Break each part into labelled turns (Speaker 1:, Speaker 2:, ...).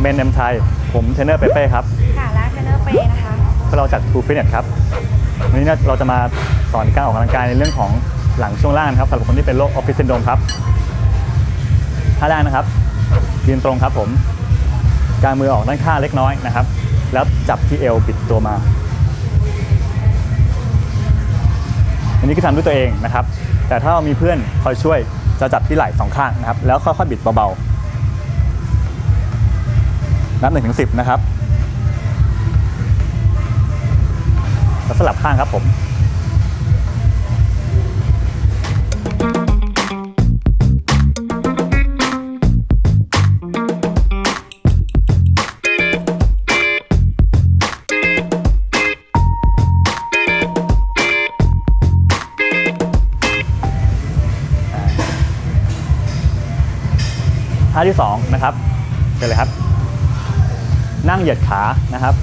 Speaker 1: เมนเอ็มไทยผมเทรนเนอร์เปเป้ครับ
Speaker 2: ค่ะและเทรนเนอร์เปนะคะ
Speaker 1: พวกเราจาก True Fitness ครับวันนี้เนี่ยเราจะมาสอนการออกกำลังกายในเรื่องของหลังช่วงล่างนะครับสำหรับคนที่เป็นโรคออฟฟิศซินโดรมครับท่าแรกนะครับยืนตรงครับผมกางมือออกด้านข้างเล็กน้อยนะครับ แล้วจับที่เอวปิดตัวมา อันนี้ก็ทำด้วยตัวเองนะครับ แต่ถ้าเรามีเพื่อนคอยช่วยจะจับที่ไหล่สองข้างนะครับ แล้วค่อยๆบิดเบาๆ นับหนึ่งถึงสิบนะครับแล้วสลับข้างครับผมท่าที่สองนะครับเชิญเลยครับ นั่งเหยียดขานะครับ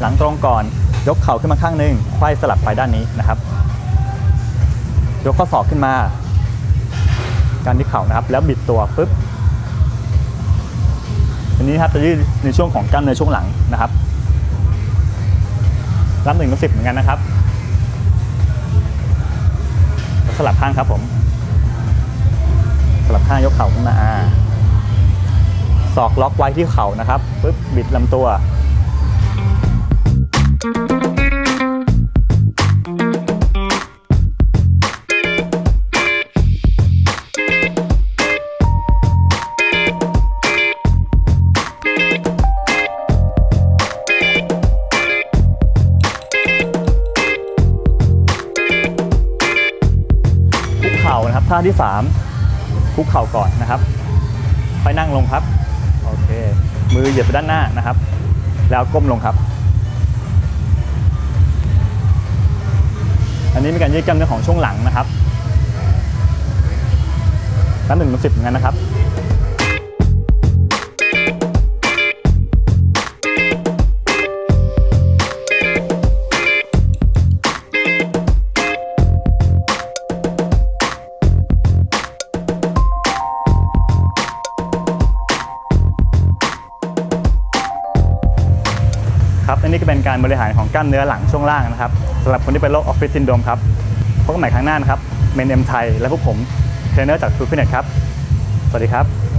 Speaker 1: หลังตรงก่อนยกเข่าขึ้นมาข้างหนึ่งไขว้สลับไปด้านนี้นะครับ ยกข้อศอกขึ้นมาการที่เข่านะครับ แล้วบิดตัวปุ๊บอันนี้ครับจะยืดในช่วงของกล้ามเนื้อช่วงหลังนะครับรับหนึ่งถึงสิบเหมือนกันนะครับ สลับข้างครับผม สลับข้างยกเข่าขึ้นมาอ่า ศอกล็อกไว้ที่เข่านะครับปุ๊บบิดลำตัว คุกเข่านะครับท่าที่ 3 คุกเข่าก่อนนะครับ ค่อยนั่งลงครับ มือเหยียบไปด้านหน้านะครับ แล้วก้มลงครับ อันนี้เป็นการยืดกล้ามเนื้อของช่วงหลังนะครับนับหนึ่งถึงสิบเหมือนกันนะครับ ครับอันนี้ก็เป็นการบริหารของกล้ามเนื้อหลังช่วงล่างนะครับสำหรับคนที่เป็นโรคออฟฟิศซินโดรมครับพบกันใหม่ครั้งหน้านะครับเมนเอ็มไทยและพวกผมเทรนเนอร์จากทูฟิตเนสครับ สวัสดีครับ